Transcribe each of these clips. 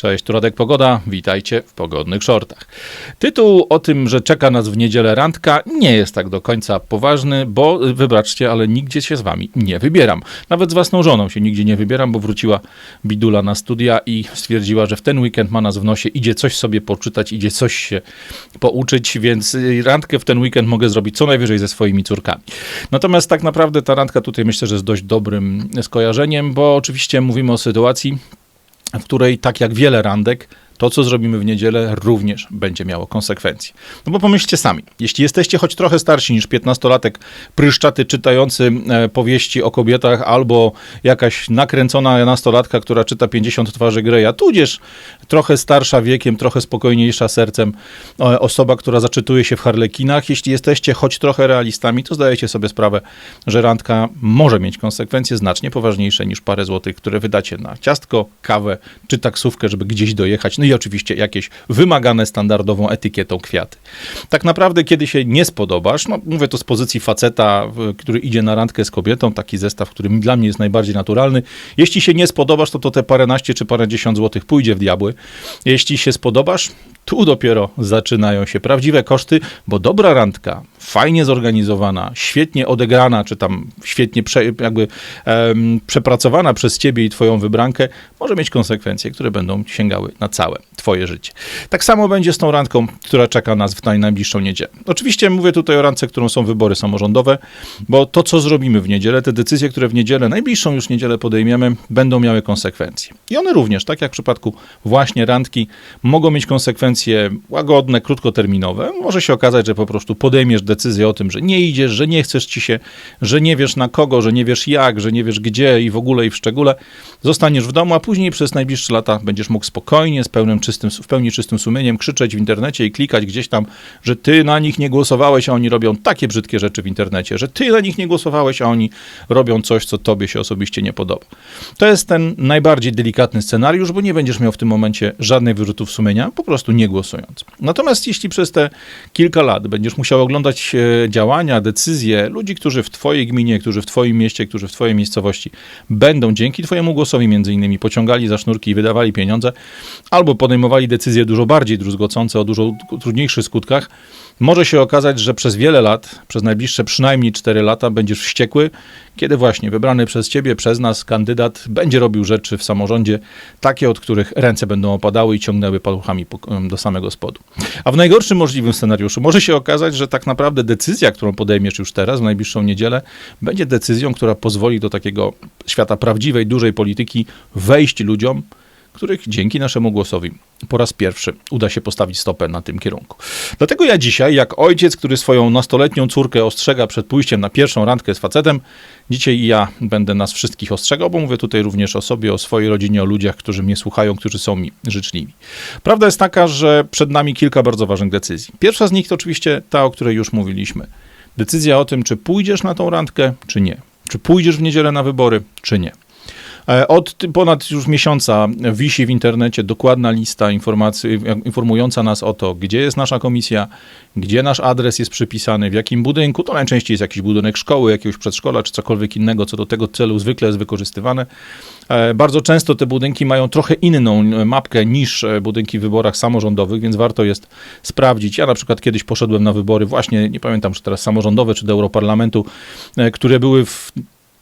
Cześć, tu Radek Pogoda, witajcie w Pogodnych Shortach. Tytuł o tym, że czeka nas w niedzielę randka nie jest tak do końca poważny, bo wybaczcie, ale nigdzie się z wami nie wybieram. Nawet z własną żoną się nigdzie nie wybieram, bo wróciła Bidula na studia i stwierdziła, że w ten weekend ma nas w nosie, idzie coś sobie poczytać, idzie coś się pouczyć, więc randkę w ten weekend mogę zrobić co najwyżej ze swoimi córkami. Natomiast tak naprawdę ta randka tutaj myślę, że jest dość dobrym skojarzeniem, bo oczywiście mówimy o sytuacji, w której, tak jak wiele randek, to, co zrobimy w niedzielę, również będzie miało konsekwencje. No bo pomyślcie sami, jeśli jesteście choć trochę starsi niż 15-latek pryszczaty czytający e, powieści o kobietach albo jakaś nakręcona nastolatka, która czyta 50 twarzy Greya, tudzież trochę starsza wiekiem, trochę spokojniejsza sercem e, osoba, która zaczytuje się w harlekinach, jeśli jesteście choć trochę realistami, to zdajecie sobie sprawę, że randka może mieć konsekwencje znacznie poważniejsze niż parę złotych, które wydacie na ciastko, kawę czy taksówkę, żeby gdzieś dojechać. No i oczywiście jakieś wymagane standardową etykietą kwiaty. Tak naprawdę, kiedy się nie spodobasz, no mówię to z pozycji faceta, który idzie na randkę z kobietą, taki zestaw, który dla mnie jest najbardziej naturalny. Jeśli się nie spodobasz, to to te paręnaście czy parędziesiąt złotych pójdzie w diabły. Jeśli się spodobasz, tu dopiero zaczynają się prawdziwe koszty, bo dobra randka, fajnie zorganizowana, świetnie odegrana, czy tam świetnie prze, jakby um, przepracowana przez ciebie i twoją wybrankę, może mieć konsekwencje, które będą sięgały na całe twoje życie. Tak samo będzie z tą randką, która czeka nas w najbliższą niedzielę. Oczywiście mówię tutaj o randce, którą są wybory samorządowe, bo to, co zrobimy w niedzielę, te decyzje, które w niedzielę, najbliższą już niedzielę podejmiemy, będą miały konsekwencje. I one również, tak jak w przypadku właśnie randki, mogą mieć konsekwencje łagodne, krótkoterminowe. Może się okazać, że po prostu podejmiesz decyzję o tym, że nie idziesz, że nie chcesz ci się, że nie wiesz na kogo, że nie wiesz jak, że nie wiesz gdzie i w ogóle i w szczególe. Zostaniesz w domu, a później przez najbliższe lata będziesz mógł spokojnie, z pełnym czystym, w pełni czystym sumieniem krzyczeć w internecie i klikać gdzieś tam, że ty na nich nie głosowałeś, a oni robią takie brzydkie rzeczy w internecie, że ty na nich nie głosowałeś, a oni robią coś, co tobie się osobiście nie podoba. To jest ten najbardziej delikatny scenariusz, bo nie będziesz miał w tym momencie żadnych wyrzutów sumienia, po prostu nie głosując. Natomiast jeśli przez te kilka lat będziesz musiał oglądać e, działania, decyzje ludzi, którzy w twojej gminie, którzy w twoim mieście, którzy w twojej miejscowości będą dzięki twojemu głosowi między innymi pociągali za sznurki i wydawali pieniądze, albo podejmowali decyzje dużo bardziej druzgocące, o dużo trudniejszych skutkach, może się okazać, że przez wiele lat, przez najbliższe przynajmniej 4 lata będziesz wściekły, kiedy właśnie wybrany przez ciebie, przez nas kandydat będzie robił rzeczy w samorządzie takie, od których ręce będą opadały i ciągnęły paluchami do samego spodu. A w najgorszym możliwym scenariuszu może się okazać, że tak naprawdę decyzja, którą podejmiesz już teraz, w najbliższą niedzielę, będzie decyzją, która pozwoli do takiego świata prawdziwej, dużej polityki wejść ludziom, których dzięki naszemu głosowi po raz pierwszy uda się postawić stopę na tym kierunku. Dlatego ja dzisiaj, jak ojciec, który swoją nastoletnią córkę ostrzega przed pójściem na pierwszą randkę z facetem, dzisiaj ja będę nas wszystkich ostrzegał, bo mówię tutaj również o sobie, o swojej rodzinie, o ludziach, którzy mnie słuchają, którzy są mi życzliwi. Prawda jest taka, że przed nami kilka bardzo ważnych decyzji. Pierwsza z nich to oczywiście ta, o której już mówiliśmy. Decyzja o tym, czy pójdziesz na tą randkę, czy nie. Czy pójdziesz w niedzielę na wybory, czy nie. E, od ponad już miesiąca wisi w internecie dokładna lista informacji, informująca nas o to, gdzie jest nasza komisja, gdzie nasz adres jest przypisany, w jakim budynku. To najczęściej jest jakiś budynek szkoły, jakiegoś przedszkola, czy cokolwiek innego, co do tego celu zwykle jest wykorzystywane. E, bardzo często te budynki mają trochę inną mapkę niż e, budynki w wyborach samorządowych, więc warto jest sprawdzić. Ja na przykład kiedyś poszedłem na wybory właśnie, nie pamiętam, czy teraz samorządowe, czy do Europarlamentu, które były w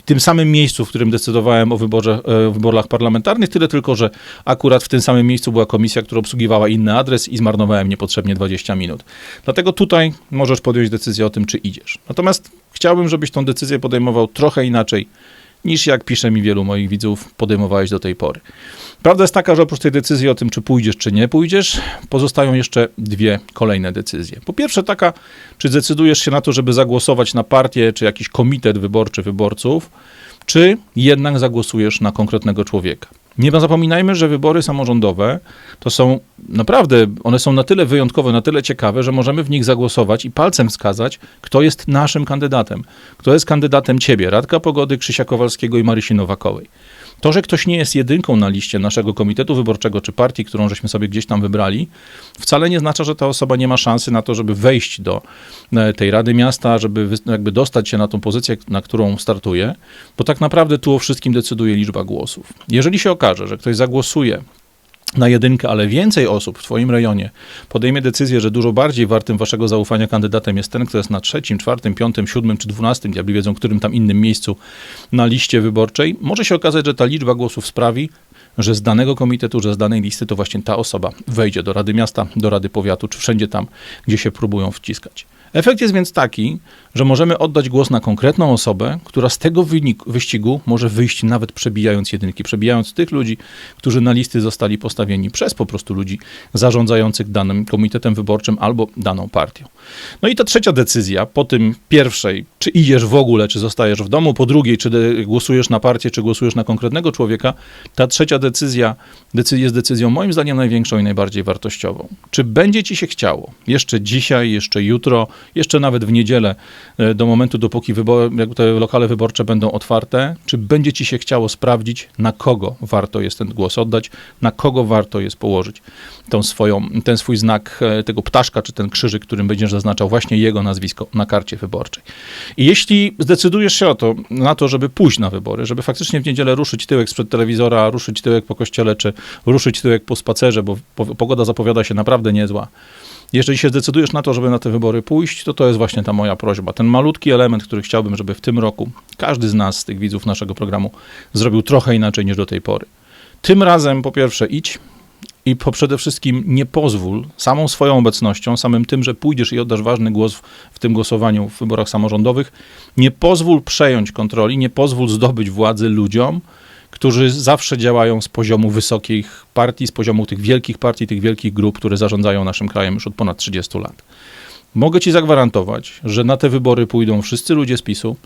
tym samym miejscu, w którym decydowałem o wyborze, e, wyborach parlamentarnych, tyle tylko, że akurat w tym samym miejscu była komisja, która obsługiwała inny adres i zmarnowałem niepotrzebnie 20 minut. Dlatego tutaj możesz podjąć decyzję o tym, czy idziesz. Natomiast chciałbym, żebyś tą decyzję podejmował trochę inaczej niż jak pisze mi wielu moich widzów, podejmowałeś do tej pory. Prawda jest taka, że oprócz tej decyzji o tym, czy pójdziesz, czy nie pójdziesz, pozostają jeszcze dwie kolejne decyzje. Po pierwsze, taka, czy zdecydujesz się na to, żeby zagłosować na partię, czy jakiś komitet wyborczy wyborców, czy jednak zagłosujesz na konkretnego człowieka. Nie zapominajmy, że wybory samorządowe to są naprawdę, one są na tyle wyjątkowe, na tyle ciekawe, że możemy w nich zagłosować i palcem wskazać, kto jest naszym kandydatem. Kto jest kandydatem ciebie, Radka Pogody, Krzysia Kowalskiego i Marysi Nowakowej. To, że ktoś nie jest jedynką na liście naszego komitetu wyborczego czy partii, którą żeśmy sobie gdzieś tam wybrali, wcale nie oznacza, że ta osoba nie ma szansy na to, żeby wejść do e, tej Rady Miasta, żeby jakby dostać się na tą pozycję, na którą startuje, bo tak naprawdę tu o wszystkim decyduje liczba głosów. Jeżeli się okaże, że ktoś zagłosuje na jedynkę, ale więcej osób w Twoim rejonie podejmie decyzję, że dużo bardziej wartym Waszego zaufania kandydatem jest ten, kto jest na trzecim, czwartym, piątym, siódmym czy dwunastym, diabli wiedzą, którym tam innym miejscu na liście wyborczej, może się okazać, że ta liczba głosów sprawi, że z danego komitetu, że z danej listy to właśnie ta osoba wejdzie do Rady Miasta, do Rady Powiatu, czy wszędzie tam, gdzie się próbują wciskać. Efekt jest więc taki, że możemy oddać głos na konkretną osobę, która z tego wyniku, wyścigu może wyjść nawet przebijając jedynki, przebijając tych ludzi, którzy na listy zostali postawieni przez po prostu ludzi zarządzających danym komitetem wyborczym albo daną partią. No i ta trzecia decyzja, po tym pierwszej, czy idziesz w ogóle, czy zostajesz w domu, po drugiej, czy głosujesz na partię, czy głosujesz na konkretnego człowieka, ta trzecia decyzja decy- jest decyzją moim zdaniem największą i najbardziej wartościową. Czy będzie ci się chciało jeszcze dzisiaj, jeszcze jutro, jeszcze nawet w niedzielę, do momentu, dopóki wybor- jak te lokale wyborcze będą otwarte, czy będzie ci się chciało sprawdzić, na kogo warto jest ten głos oddać, na kogo warto jest położyć tą swoją, ten swój znak e, tego ptaszka, czy ten krzyżyk, którym będziesz zaznaczał właśnie jego nazwisko na karcie wyborczej. I jeśli zdecydujesz się o to, na to, żeby pójść na wybory, żeby faktycznie w niedzielę ruszyć tyłek sprzed telewizora, ruszyć tyłek po kościele, czy ruszyć tyłek po spacerze, bo po- pogoda zapowiada się naprawdę niezła, jeżeli się zdecydujesz na to, żeby na te wybory pójść, to to jest właśnie ta moja prośba. Ten malutki element, który chciałbym, żeby w tym roku każdy z nas, z tych widzów naszego programu, zrobił trochę inaczej niż do tej pory. Tym razem, po pierwsze, idź i po przede wszystkim nie pozwól samą swoją obecnością, samym tym, że pójdziesz i oddasz ważny głos w, w tym głosowaniu w wyborach samorządowych, nie pozwól przejąć kontroli, nie pozwól zdobyć władzy ludziom, którzy zawsze działają z poziomu wysokich partii, z poziomu tych wielkich partii, tych wielkich grup, które zarządzają naszym krajem już od ponad 30 lat. Mogę ci zagwarantować, że na te wybory pójdą wszyscy ludzie z PiSu,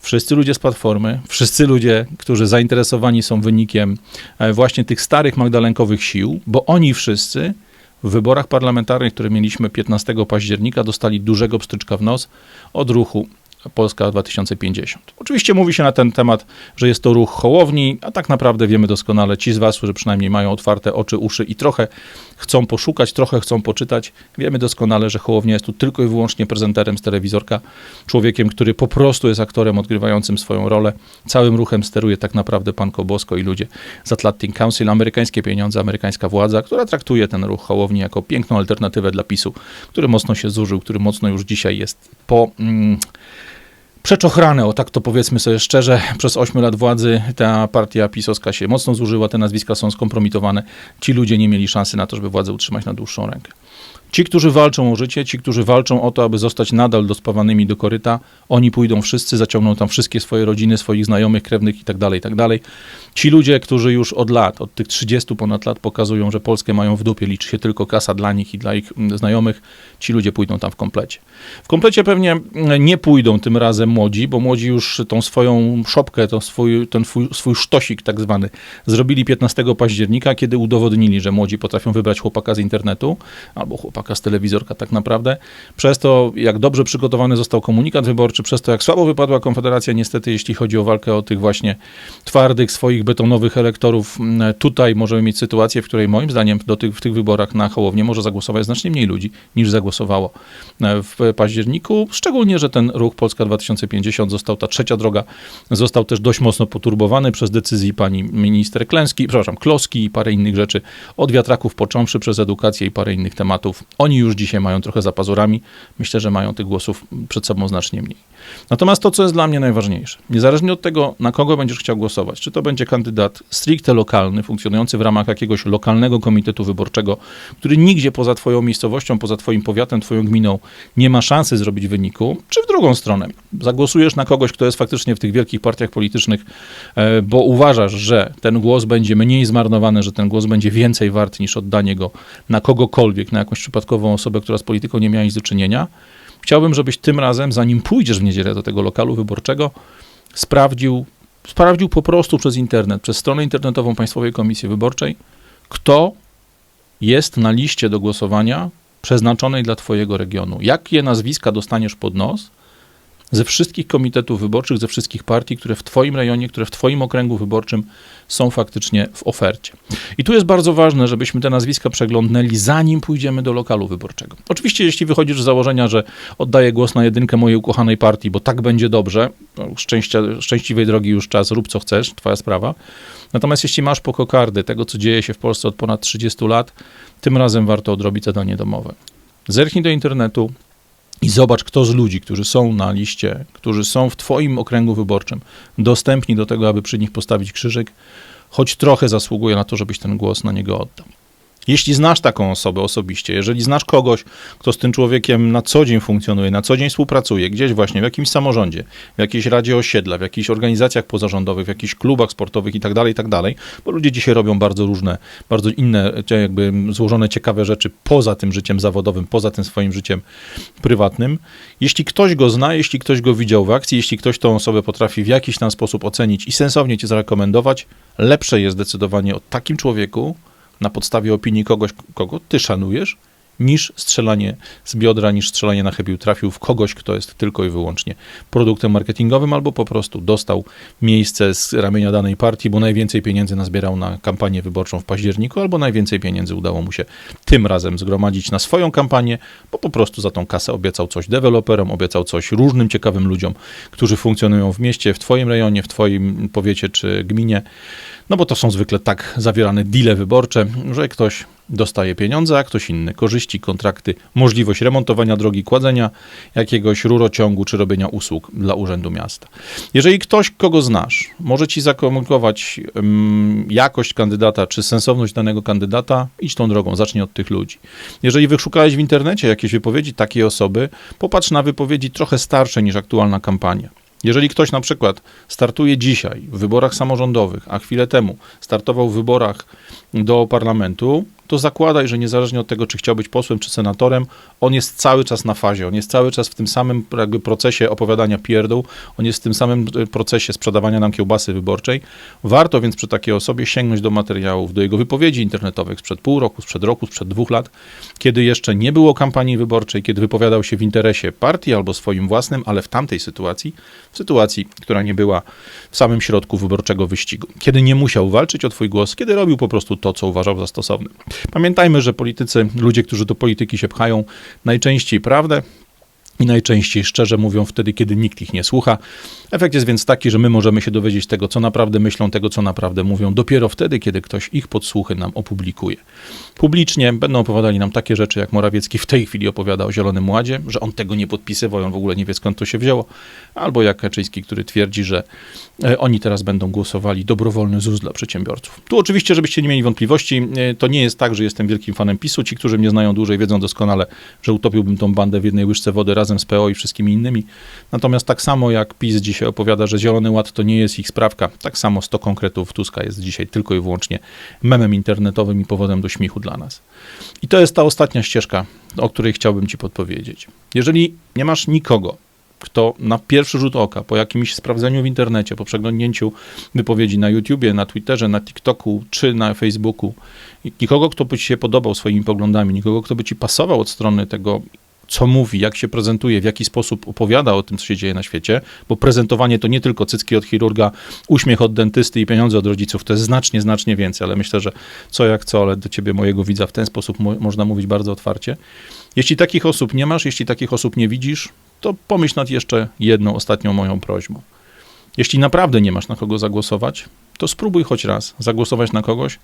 wszyscy ludzie z Platformy, wszyscy ludzie, którzy zainteresowani są wynikiem e, właśnie tych starych magdalenkowych sił, bo oni wszyscy w wyborach parlamentarnych, które mieliśmy 15 października, dostali dużego pstryczka w nos od ruchu Polska 2050. Oczywiście mówi się na ten temat, że jest to ruch Hołowni, a tak naprawdę wiemy doskonale, ci z Was, którzy przynajmniej mają otwarte oczy, uszy i trochę chcą poszukać, trochę chcą poczytać, wiemy doskonale, że Hołownia jest tu tylko i wyłącznie prezenterem z telewizorka, człowiekiem, który po prostu jest aktorem odgrywającym swoją rolę. Całym ruchem steruje tak naprawdę pan Kobosko i ludzie z Atlantic Council, amerykańskie pieniądze, amerykańska władza, która traktuje ten ruch Hołowni jako piękną alternatywę dla PiSu, który mocno się zużył, który mocno już dzisiaj jest po... Mm, przeczochrane, o tak to powiedzmy sobie szczerze, przez 8 lat władzy ta partia pisowska się mocno zużyła, te nazwiska są skompromitowane. Ci ludzie nie mieli szansy na to, żeby władzę utrzymać na dłuższą rękę. Ci, którzy walczą o życie, ci, którzy walczą o to, aby zostać nadal dospawanymi do koryta, oni pójdą wszyscy, zaciągną tam wszystkie swoje rodziny, swoich znajomych, krewnych i tak dalej, tak dalej. Ci ludzie, którzy już od lat, od tych 30 ponad lat pokazują, że Polskę mają w dupie, liczy się tylko kasa dla nich i dla ich mm, znajomych, ci ludzie pójdą tam w komplecie. W komplecie pewnie mm, nie pójdą tym razem młodzi, bo młodzi już tą swoją szopkę, tą swój, ten swój, swój sztosik tak zwany zrobili 15 października, kiedy udowodnili, że młodzi potrafią wybrać chłopaka z internetu albo chłopaka z telewizorka tak naprawdę. Przez to, jak dobrze przygotowany został komunikat wyborczy, przez to, jak słabo wypadła Konfederacja, niestety, jeśli chodzi o walkę o tych właśnie twardych, swoich betonowych elektorów, mm, tutaj możemy mieć sytuację, w której moim zdaniem do tych, w tych wyborach na Hołownię może zagłosować znacznie mniej ludzi, niż zagłosowało e, w październiku. Szczególnie, że ten ruch Polska 2050 został, ta trzecia droga, został też dość mocno poturbowany przez decyzji pani minister Klęski, przepraszam, Kloski i parę innych rzeczy, od wiatraków począwszy przez edukację i parę innych tematów. Oni już dzisiaj mają trochę za pazurami. Myślę, że mają tych głosów przed sobą znacznie mniej. Natomiast to, co jest dla mnie najważniejsze, niezależnie od tego, na kogo będziesz chciał głosować, czy to będzie kandydat stricte lokalny, funkcjonujący w ramach jakiegoś lokalnego komitetu wyborczego, który nigdzie poza twoją miejscowością, poza twoim powiatem, twoją gminą nie ma szansy zrobić wyniku, czy w drugą stronę, zagłosujesz na kogoś, kto jest faktycznie w tych wielkich partiach politycznych, e, bo uważasz, że ten głos będzie mniej zmarnowany, że ten głos będzie więcej wart niż oddanie go na kogokolwiek, na jakąś przypadkową osobę, która z polityką nie miała nic do czynienia, Chciałbym, żebyś tym razem, zanim pójdziesz w niedzielę do tego lokalu wyborczego, sprawdził, sprawdził po prostu przez internet, przez stronę internetową Państwowej Komisji Wyborczej, kto jest na liście do głosowania przeznaczonej dla Twojego regionu. Jakie nazwiska dostaniesz pod nos ze wszystkich komitetów wyborczych, ze wszystkich partii, które w Twoim rejonie, które w Twoim okręgu wyborczym są faktycznie w ofercie. I tu jest bardzo ważne, żebyśmy te nazwiska przeglądnęli, zanim pójdziemy do lokalu wyborczego. Oczywiście, jeśli wychodzisz z założenia, że oddaję głos na jedynkę mojej ukochanej partii, bo tak będzie dobrze, no, szczęścia, szczęśliwej drogi już czas, rób co chcesz, Twoja sprawa. Natomiast jeśli masz po kokardy tego, co dzieje się w Polsce od ponad 30 lat, tym razem warto odrobić zadanie domowe. Zerknij do internetu, i zobacz, kto z ludzi, którzy są na liście, którzy są w Twoim okręgu wyborczym, dostępni do tego, aby przy nich postawić krzyżyk, choć trochę zasługuje na to, żebyś ten głos na niego oddał. Jeśli znasz taką osobę osobiście, jeżeli znasz kogoś, kto z tym człowiekiem na co dzień funkcjonuje, na co dzień współpracuje, gdzieś właśnie w jakimś samorządzie, w jakiejś radzie osiedla, w jakichś organizacjach pozarządowych, w jakichś klubach sportowych i tak dalej, i tak bo ludzie dzisiaj robią bardzo różne, bardzo inne, jakby złożone ciekawe rzeczy poza tym życiem zawodowym, poza tym swoim życiem prywatnym. Jeśli ktoś go zna, jeśli ktoś go widział w akcji, jeśli ktoś tą osobę potrafi w jakiś tam sposób ocenić i sensownie ci zarekomendować, lepsze jest zdecydowanie o takim człowieku, na podstawie opinii kogoś, kogo ty szanujesz, niż strzelanie z biodra, niż strzelanie na chybił trafił w kogoś, kto jest tylko i wyłącznie produktem marketingowym, albo po prostu dostał miejsce z ramienia danej partii, bo najwięcej pieniędzy nazbierał na kampanię wyborczą w październiku, albo najwięcej pieniędzy udało mu się tym razem zgromadzić na swoją kampanię, bo po prostu za tą kasę obiecał coś deweloperom, obiecał coś różnym ciekawym ludziom, którzy funkcjonują w mieście, w twoim rejonie, w twoim powiecie czy gminie. No bo to są zwykle tak zawierane deale wyborcze, że ktoś dostaje pieniądze, a ktoś inny korzyści, kontrakty, możliwość remontowania drogi, kładzenia jakiegoś rurociągu czy robienia usług dla Urzędu Miasta. Jeżeli ktoś, kogo znasz, może ci zakomunikować um, jakość kandydata czy sensowność danego kandydata, idź tą drogą, zacznij od tych ludzi. Jeżeli wyszukałeś w internecie jakieś wypowiedzi takiej osoby, popatrz na wypowiedzi trochę starsze niż aktualna kampania. Jeżeli ktoś na przykład startuje dzisiaj w wyborach samorządowych, a chwilę temu startował w wyborach do parlamentu, to zakładaj, że niezależnie od tego, czy chciał być posłem, czy senatorem, on jest cały czas na fazie, on jest cały czas w tym samym jakby procesie opowiadania pierdół, on jest w tym samym e, procesie sprzedawania nam kiełbasy wyborczej. Warto więc przy takiej osobie sięgnąć do materiałów, do jego wypowiedzi internetowych sprzed pół roku, sprzed roku, sprzed dwóch lat, kiedy jeszcze nie było kampanii wyborczej, kiedy wypowiadał się w interesie partii albo swoim własnym, ale w tamtej sytuacji, w sytuacji, która nie była w samym środku wyborczego wyścigu, kiedy nie musiał walczyć o twój głos, kiedy robił po prostu to, co uważał za stosowne. Pamiętajmy, że politycy, ludzie, którzy do polityki się pchają, najczęściej prawdę i najczęściej szczerze mówią wtedy, kiedy nikt ich nie słucha. Efekt jest więc taki, że my możemy się dowiedzieć tego, co naprawdę myślą, tego, co naprawdę mówią, dopiero wtedy, kiedy ktoś ich podsłuchy nam opublikuje. Publicznie będą opowiadali nam takie rzeczy, jak Morawiecki w tej chwili opowiada o Zielonym Ładzie, że on tego nie podpisywał, on w ogóle nie wie skąd to się wzięło, albo jak Kaczyński, który twierdzi, że e, oni teraz będą głosowali dobrowolny ZUS dla przedsiębiorców. Tu oczywiście, żebyście nie mieli wątpliwości, e, to nie jest tak, że jestem wielkim fanem PiSu. Ci, którzy mnie znają dłużej, wiedzą doskonale, że utopiłbym tą bandę w jednej łyżce wody razem z PO i wszystkimi innymi. Natomiast tak samo jak PiS dzisiaj opowiada, że Zielony Ład to nie jest ich sprawka, tak samo 100 konkretów Tuska jest dzisiaj tylko i wyłącznie memem internetowym i powodem do śmiechu dla nas. I to jest ta ostatnia ścieżka, o której chciałbym Ci podpowiedzieć. Jeżeli nie masz nikogo, kto na pierwszy rzut oka, po jakimś sprawdzeniu w internecie, po przeglądnięciu wypowiedzi na YouTubie, na Twitterze, na TikToku czy na Facebooku, nikogo, kto by ci się podobał swoimi poglądami, nikogo, kto by ci pasował od strony tego co mówi, jak się prezentuje, w jaki sposób opowiada o tym, co się dzieje na świecie, bo prezentowanie to nie tylko cycki od chirurga, uśmiech od dentysty i pieniądze od rodziców, to jest znacznie, znacznie więcej, ale myślę, że co jak co, ale do ciebie, mojego widza, w ten sposób mo można mówić bardzo otwarcie. Jeśli takich osób nie masz, jeśli takich osób nie widzisz, to pomyśl nad jeszcze jedną, ostatnią moją prośbą. Jeśli naprawdę nie masz na kogo zagłosować, to spróbuj choć raz zagłosować na kogoś,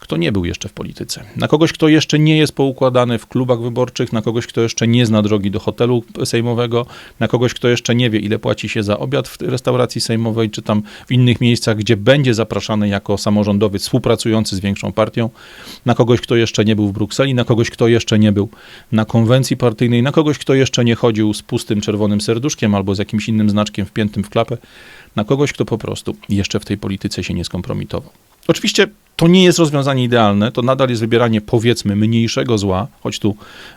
kto nie był jeszcze w polityce, na kogoś, kto jeszcze nie jest poukładany w klubach wyborczych, na kogoś, kto jeszcze nie zna drogi do hotelu sejmowego, na kogoś, kto jeszcze nie wie, ile płaci się za obiad w restauracji sejmowej, czy tam w innych miejscach, gdzie będzie zapraszany jako samorządowiec współpracujący z większą partią, na kogoś, kto jeszcze nie był w Brukseli, na kogoś, kto jeszcze nie był na konwencji partyjnej, na kogoś, kto jeszcze nie chodził z pustym czerwonym serduszkiem albo z jakimś innym znaczkiem wpiętym w klapę, na kogoś, kto po prostu jeszcze w tej polityce się nie skompromitował. Oczywiście to nie jest rozwiązanie idealne, to nadal jest wybieranie powiedzmy mniejszego zła, choć tu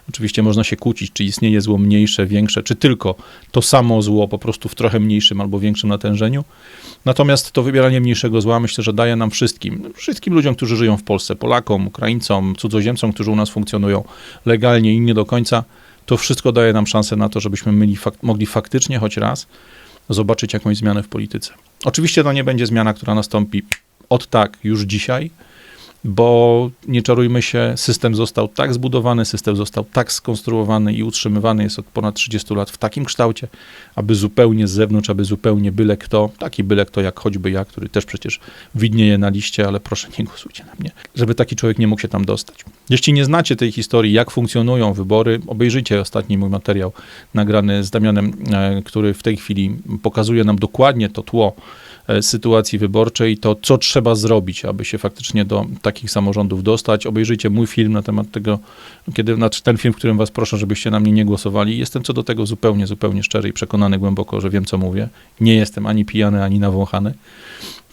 oczywiście można się kłócić, czy istnieje zło mniejsze, większe, czy tylko to samo zło po prostu w trochę mniejszym albo większym natężeniu. Natomiast to wybieranie mniejszego zła myślę, że daje nam wszystkim, wszystkim ludziom, którzy żyją w Polsce, Polakom, Ukraińcom, cudzoziemcom, którzy u nas funkcjonują legalnie i nie do końca, to wszystko daje nam szansę na to, żebyśmy fak mogli faktycznie choć raz zobaczyć jakąś zmianę w polityce. Oczywiście to nie będzie zmiana, która nastąpi od tak już dzisiaj, bo nie czarujmy się, system został tak zbudowany, system został tak skonstruowany i utrzymywany jest od ponad 30 lat w takim kształcie, aby zupełnie z zewnątrz, aby zupełnie byle kto, taki byle kto jak choćby ja, który też przecież widnieje na liście, ale proszę nie głosujcie na mnie, żeby taki człowiek nie mógł się tam dostać. Jeśli nie znacie tej historii, jak funkcjonują wybory, obejrzyjcie ostatni mój materiał nagrany z Damianem, e, który w tej chwili pokazuje nam dokładnie to tło, sytuacji wyborczej, to co trzeba zrobić, aby się faktycznie do takich samorządów dostać. Obejrzyjcie mój film na temat tego, kiedy, znaczy ten film, w którym was proszę, żebyście na mnie nie głosowali. Jestem co do tego zupełnie, zupełnie szczery i przekonany głęboko, że wiem, co mówię. Nie jestem ani pijany, ani nawąchany.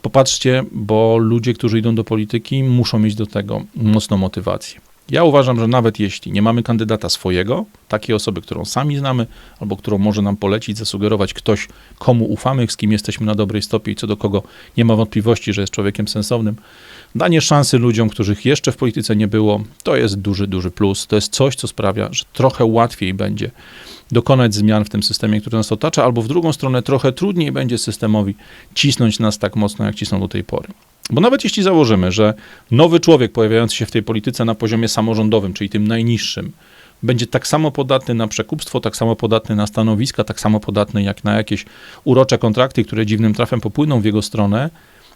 Popatrzcie, bo ludzie, którzy idą do polityki, muszą mieć do tego mocną motywację. Ja uważam, że nawet jeśli nie mamy kandydata swojego, takiej osoby, którą sami znamy, albo którą może nam polecić, zasugerować ktoś, komu ufamy, z kim jesteśmy na dobrej stopie i co do kogo nie ma wątpliwości, że jest człowiekiem sensownym, danie szansy ludziom, których jeszcze w polityce nie było, to jest duży, duży plus. To jest coś, co sprawia, że trochę łatwiej będzie dokonać zmian w tym systemie, który nas otacza, albo w drugą stronę trochę trudniej będzie systemowi cisnąć nas tak mocno, jak cisnął do tej pory. Bo nawet jeśli założymy, że nowy człowiek pojawiający się w tej polityce na poziomie samorządowym, czyli tym najniższym, będzie tak samo podatny na przekupstwo, tak samo podatny na stanowiska, tak samo podatny jak na jakieś urocze kontrakty, które dziwnym trafem popłyną w jego stronę,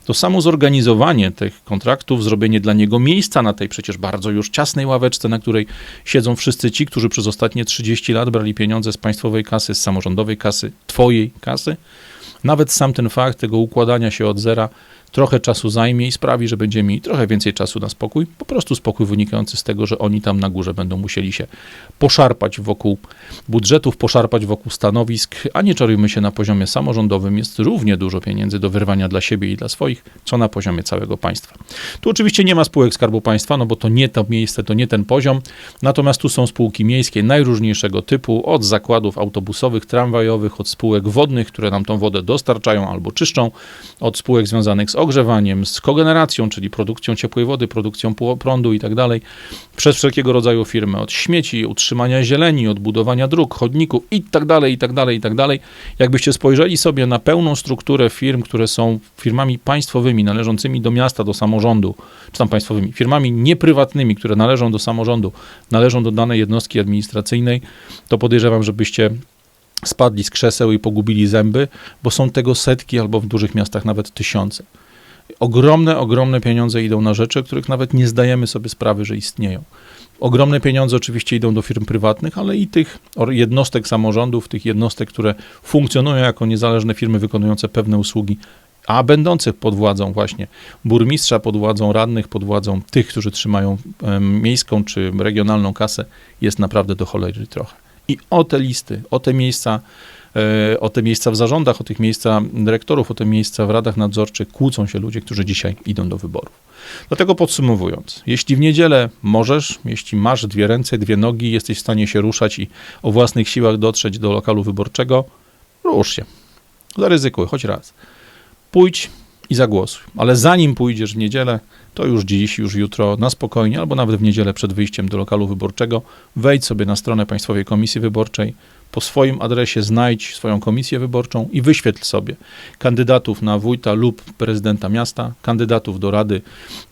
to samo zorganizowanie tych kontraktów, zrobienie dla niego miejsca na tej przecież bardzo już ciasnej ławeczce, na której siedzą wszyscy ci, którzy przez ostatnie 30 lat brali pieniądze z państwowej kasy, z samorządowej kasy, twojej kasy, nawet sam ten fakt tego układania się od zera trochę czasu zajmie i sprawi, że będziemy mieli trochę więcej czasu na spokój. Po prostu spokój wynikający z tego, że oni tam na górze będą musieli się poszarpać wokół budżetów, poszarpać wokół stanowisk, a nie czarujmy się na poziomie samorządowym. Jest równie dużo pieniędzy do wyrwania dla siebie i dla swoich, co na poziomie całego państwa. Tu oczywiście nie ma spółek Skarbu Państwa, no bo to nie to miejsce, to nie ten poziom. Natomiast tu są spółki miejskie najróżniejszego typu, od zakładów autobusowych, tramwajowych, od spółek wodnych, które nam tą wodę dostarczają albo czyszczą, od spółek związanych z ogrzewaniem, z kogeneracją, czyli produkcją ciepłej wody, produkcją prądu i tak dalej, przez wszelkiego rodzaju firmy, od śmieci, utrzymania zieleni, od budowania dróg, chodników i tak dalej, i tak dalej, i tak dalej. Jakbyście spojrzeli sobie na pełną strukturę firm, które są firmami państwowymi, należącymi do miasta, do samorządu, czy tam państwowymi, firmami nieprywatnymi, które należą do samorządu, należą do danej jednostki administracyjnej, to podejrzewam, żebyście spadli z krzeseł i pogubili zęby, bo są tego setki albo w dużych miastach nawet tysiące. Ogromne, ogromne pieniądze idą na rzeczy, których nawet nie zdajemy sobie sprawy, że istnieją. Ogromne pieniądze oczywiście idą do firm prywatnych, ale i tych jednostek samorządów, tych jednostek, które funkcjonują jako niezależne firmy wykonujące pewne usługi, a będących pod władzą właśnie burmistrza, pod władzą radnych, pod władzą tych, którzy trzymają miejską czy regionalną kasę, jest naprawdę do cholery trochę. I o te listy, o te miejsca o te miejsca w zarządach, o tych miejsca dyrektorów, o te miejsca w radach nadzorczych kłócą się ludzie, którzy dzisiaj idą do wyborów. Dlatego podsumowując, jeśli w niedzielę możesz, jeśli masz dwie ręce, dwie nogi, jesteś w stanie się ruszać i o własnych siłach dotrzeć do lokalu wyborczego, rusz się. Zaryzykuj, choć raz. Pójdź i zagłosuj. Ale zanim pójdziesz w niedzielę, to już dziś, już jutro, na spokojnie, albo nawet w niedzielę przed wyjściem do lokalu wyborczego, wejdź sobie na stronę Państwowej Komisji Wyborczej, po swoim adresie znajdź swoją komisję wyborczą i wyświetl sobie kandydatów na wójta lub prezydenta miasta, kandydatów do rady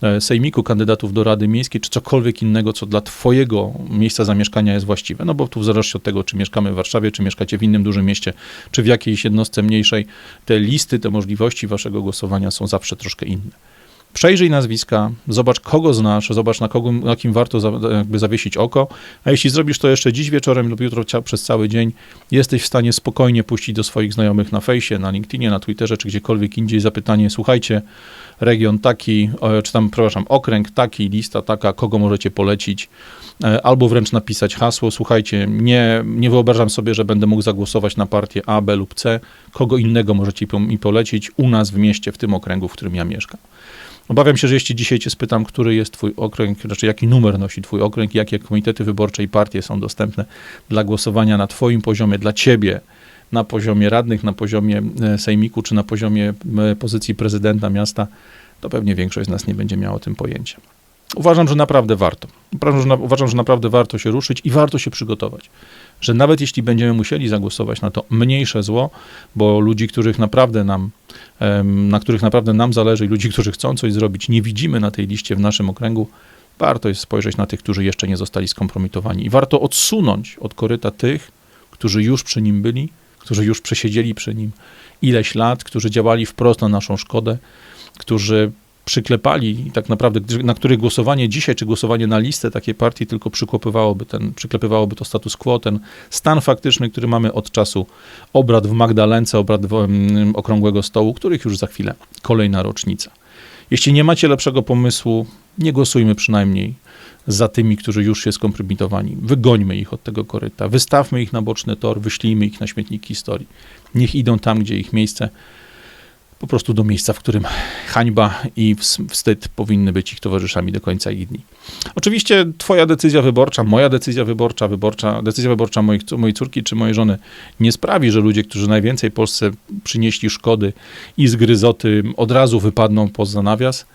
e, sejmiku, kandydatów do rady miejskiej, czy cokolwiek innego, co dla twojego miejsca zamieszkania jest właściwe. No bo tu w zależności od tego, czy mieszkamy w Warszawie, czy mieszkacie w innym dużym mieście, czy w jakiejś jednostce mniejszej, te listy, te możliwości waszego głosowania są zawsze troszkę inne. Przejrzyj nazwiska, zobacz kogo znasz, zobacz na, kogo, na kim warto za, jakby zawiesić oko, a jeśli zrobisz to jeszcze dziś wieczorem lub jutro przez cały dzień, jesteś w stanie spokojnie puścić do swoich znajomych na fejsie, na LinkedInie, na Twitterze czy gdziekolwiek indziej. Zapytanie, słuchajcie, region taki, czy tam, przepraszam, okręg taki, lista taka, kogo możecie polecić, e, albo wręcz napisać hasło, słuchajcie, nie, nie wyobrażam sobie, że będę mógł zagłosować na partię A, B lub C, kogo innego możecie mi polecić u nas w mieście, w tym okręgu, w którym ja mieszkam. Obawiam się, że jeśli dzisiaj cię spytam, który jest twój okręg, znaczy jaki numer nosi twój okręg, jakie komitety wyborcze i partie są dostępne dla głosowania na twoim poziomie, dla ciebie, na poziomie radnych, na poziomie e, sejmiku, czy na poziomie pozycji prezydenta miasta, to pewnie większość z nas nie będzie miała o tym pojęcia. Uważam, że naprawdę warto. Uważam że, naprawdę warto się ruszyć i warto się przygotować. Że nawet jeśli będziemy musieli zagłosować na to mniejsze zło, bo ludzi, których naprawdę nam, na których naprawdę nam zależy i ludzi, którzy chcą coś zrobić, nie widzimy na tej liście w naszym okręgu, warto jest spojrzeć na tych, którzy jeszcze nie zostali skompromitowani. I warto odsunąć od koryta tych, którzy już przy nim byli, którzy już przesiedzieli przy nim ileś lat, którzy działali wprost na naszą szkodę, którzy przyklepali, tak naprawdę, na których głosowanie dzisiaj, czy głosowanie na listę takiej partii tylko przyklepywałoby, ten, przyklepywałoby to status quo, ten stan faktyczny, który mamy od czasu obrad w Magdalence, obrad w, um, Okrągłego Stołu, których już za chwilę kolejna rocznica. Jeśli nie macie lepszego pomysłu, nie głosujmy przynajmniej za tymi, którzy już się skompromitowani. Wygońmy ich od tego koryta, wystawmy ich na boczny tor, wyślijmy ich na śmietnik historii. Niech idą tam, gdzie ich miejsce, po prostu do miejsca, w którym hańba i wstyd powinny być ich towarzyszami do końca ich dni. Oczywiście twoja decyzja wyborcza, moja decyzja wyborcza, wyborcza decyzja wyborcza moich, mojej córki czy mojej żony nie sprawi, że ludzie, którzy najwięcej Polsce przynieśli szkody i zgryzoty od razu wypadną poza nawias,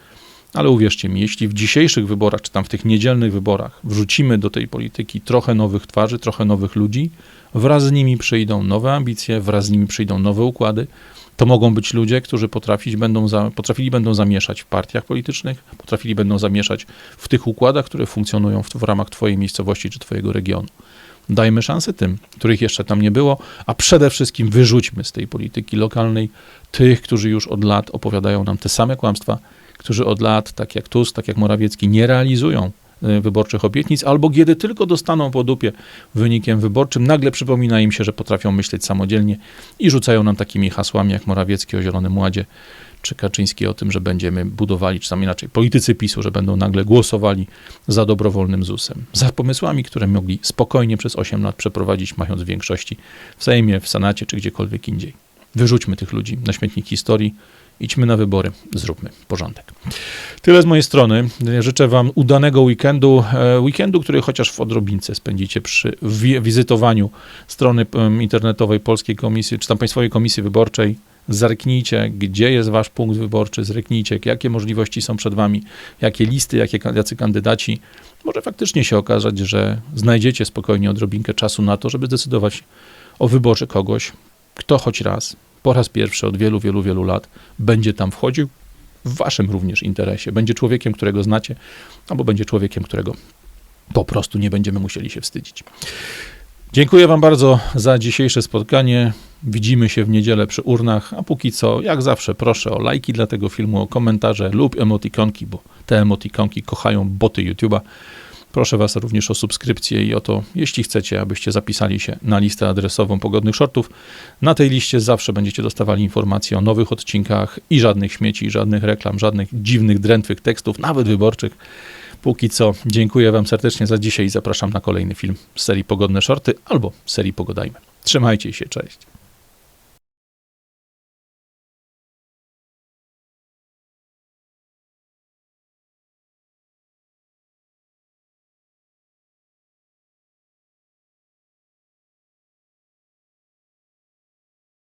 ale uwierzcie mi, jeśli w dzisiejszych wyborach, czy tam w tych niedzielnych wyborach wrzucimy do tej polityki trochę nowych twarzy, trochę nowych ludzi, wraz z nimi przyjdą nowe ambicje, wraz z nimi przyjdą nowe układy, to mogą być ludzie, którzy potrafić będą za, potrafili będą zamieszać w partiach politycznych, potrafili będą zamieszać w tych układach, które funkcjonują w, w ramach Twojej miejscowości czy Twojego regionu. Dajmy szansę tym, których jeszcze tam nie było, a przede wszystkim wyrzućmy z tej polityki lokalnej tych, którzy już od lat opowiadają nam te same kłamstwa, którzy od lat, tak jak Tusk, tak jak Morawiecki, nie realizują wyborczych obietnic, albo kiedy tylko dostaną po dupie wynikiem wyborczym, nagle przypomina im się, że potrafią myśleć samodzielnie i rzucają nam takimi hasłami jak Morawiecki o Zielonym Ładzie, czy Kaczyński o tym, że będziemy budowali, czy tam inaczej, politycy PiSu, że będą nagle głosowali za dobrowolnym ZUS-em. Za pomysłami, które mogli spokojnie przez 8 lat przeprowadzić, mając większości w Sejmie, w Senacie, czy gdziekolwiek indziej. Wyrzućmy tych ludzi na śmietnik historii, idźmy na wybory, zróbmy porządek. Tyle z mojej strony. Życzę Wam udanego weekendu, e, weekendu, który chociaż w odrobince spędzicie przy wizytowaniu strony internetowej Polskiej Komisji, czy tam Państwowej Komisji Wyborczej. Zerknijcie, gdzie jest Wasz punkt wyborczy, zerknijcie, jakie możliwości są przed Wami, jakie listy, jakie, jacy kandydaci. Może faktycznie się okazać, że znajdziecie spokojnie odrobinkę czasu na to, żeby zdecydować o wyborze kogoś, kto choć raz po raz pierwszy od wielu, wielu, wielu lat będzie tam wchodził w waszym również interesie. Będzie człowiekiem, którego znacie, albo będzie człowiekiem, którego po prostu nie będziemy musieli się wstydzić. Dziękuję Wam bardzo za dzisiejsze spotkanie. Widzimy się w niedzielę przy urnach, a póki co, jak zawsze, proszę o lajki dla tego filmu, o komentarze lub emotikonki, bo te emotikonki kochają boty YouTube'a. Proszę Was również o subskrypcję i o to, jeśli chcecie, abyście zapisali się na listę adresową pogodnych shortów. Na tej liście zawsze będziecie dostawali informacje o nowych odcinkach i żadnych śmieci, żadnych reklam, żadnych dziwnych, drętwych tekstów, nawet wyborczych. Póki co, dziękuję Wam serdecznie za dzisiaj i zapraszam na kolejny film z serii Pogodne Shorty albo serii Pogodajmy. Trzymajcie się, cześć.